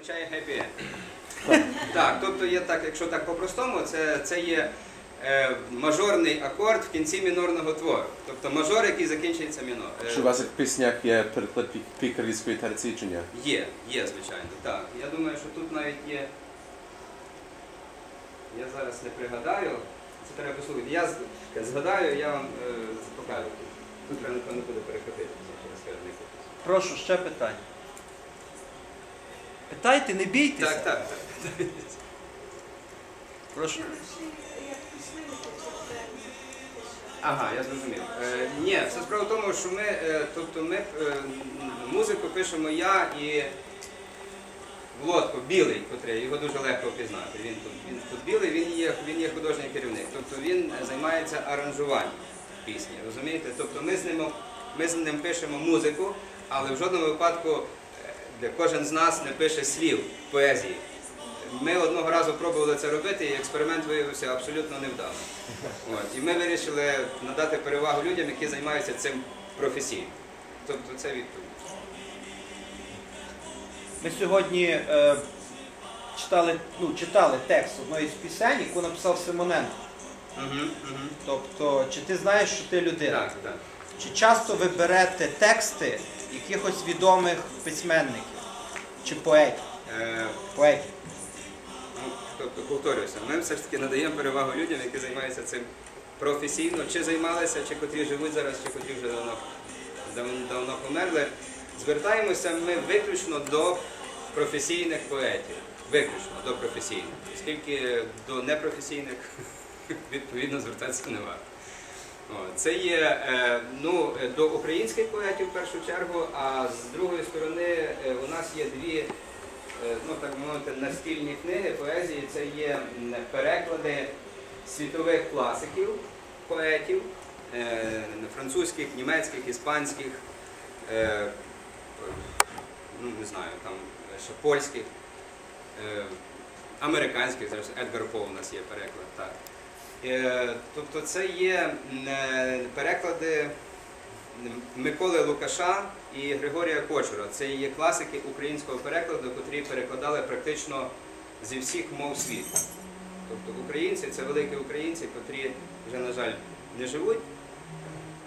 означає happy end. Так, тобто є так, якщо так по-простому, це, це є е, мажорний акорд в кінці мінорного твору. Тобто мажор, який закінчується мінор. Е, Чи у вас як в піснях є переклад пі- пікарівської терції чи ні? Є, є, звичайно, так. Я думаю, що тут навіть є. Я зараз не пригадаю. Це треба послухати. Я згадаю, я вам е, покажу. Тут треба, напевно, буде перехопити Прошу, ще питання. Питайте, не бійтеся. Так, так, так. Прошу. Ага, я зрозумів. Е, ні, все справа в тому, що ми, е, тобто ми е, музику пишемо я і Володко, білий, котрий, його дуже легко впізнати. Він тут, він тут білий, він є, він є художній керівник. Тобто він займається аранжуванням пісні. Розумієте? Тобто ми з ним, ми з ним пишемо музику, але в жодному випадку де кожен з нас не пише слів поезії. Ми одного разу пробували це робити, і експеримент виявився абсолютно невдалим. От. І ми вирішили надати перевагу людям, які займаються цим професійно. Тобто це відповідь. Ми сьогодні е, читали, ну, читали текст одної з пісень, яку написав Симоненко. Угу, угу. Тобто, чи ти знаєш, що ти людина? Так, так. Чи часто ви берете тексти якихось відомих письменників чи поетів? Е, поетів? ну, тобто, ми все ж таки надаємо перевагу людям, які займаються цим професійно, чи займалися, чи котрі живуть зараз, чи котрі вже давно, давно, давно померли. Звертаємося ми виключно до професійних поетів. Виключно до професійних. Оскільки до непрофесійних відповідно звертатися не варто. Це є е, ну, е, до українських поетів в першу чергу, а з другої сторони е, у нас є дві ну, так мовити, настільні книги поезії. Це є переклади світових класиків, поетів, французьких, німецьких, іспанських, ну, не знаю, там ще польських, американських, зараз Едгар По у нас є переклад. так. Е, Тобто це є е, переклади Миколи Лукаша і Григорія Кочура. Це є класики українського перекладу, котрі перекладали практично зі всіх мов світу. Тобто українці це великі українці, котрі вже, на жаль, не живуть.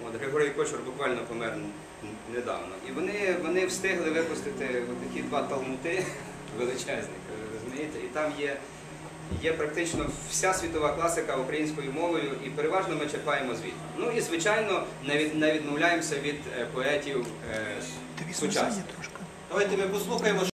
От Григорій Кочур буквально помер недавно. І вони, вони встигли випустити такі два талмути величезних, розумієте? І там є є практично вся світова класика українською мовою, і переважно ми черпаємо звідти. Ну і звичайно не, від, не відмовляємося від е, поетів е, сучасних. Давайте ми послухаємо.